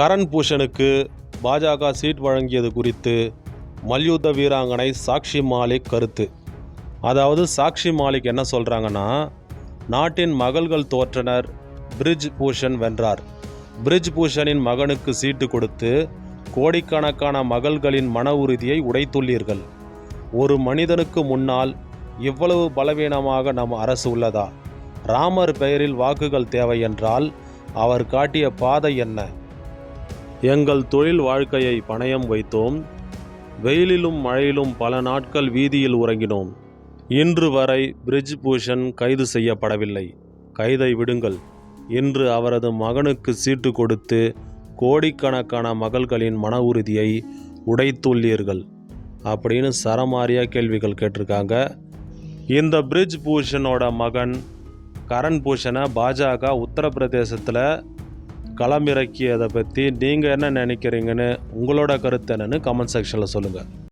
கரண் பூஷனுக்கு பாஜக சீட் வழங்கியது குறித்து மல்யுத்த வீராங்கனை சாக்ஷி மாலிக் கருத்து. அதாவது சாக்ஷி மாலிக் என்ன சொல்கிறாங்கன்னா நாட்டின் மகள்கள் தோற்றனர் பிரிஜ் பூஷன் வென்றார். பிரிஜ் பூஷனின் மகனுக்கு சீட்டு கொடுத்து கோடிக்கணக்கான மகள்களின் மன உறுதியை உடைத்துள்ளீர்கள். ஒரு மனிதனுக்கு முன்னால் இவ்வளவு பலவீனமாக நம் அரசு உள்ளதா? ராமர் பெயரில் வாக்குகள் தேவை என்றால் அவர் காட்டிய பாதை என்ன? எங்கள் தொழில் வாழ்க்கையை பணயம் வைத்தோம். வெயிலிலும் மழையிலும் பல நாட்கள் வீதியில் உறங்கினோம். இன்று வரை பிரிஜ் பூஷன் கைது செய்யப்படவில்லை. கைதை விடுங்கள். இன்று அவரது மகனுக்கு சீட்டு கொடுத்து கோடிக்கணக்கான மகள்களின் மன உறுதியை உடைத்துள்ளீர்கள். அப்படின்னு சரமாரியா கேள்விகள் கேட்டிருக்காங்க. இந்த பிரிஜ் பூஷனோட மகன் கரண் பூஷனை பாஜக உத்தரப்பிரதேசத்தில் களமிறக்கியதை பற்றி நீங்கள் என்ன நினைக்கிறீங்கன்னு உங்களோட கருத்து என்னன்னு கமெண்ட் செக்ஷனில் சொல்லுங்கள்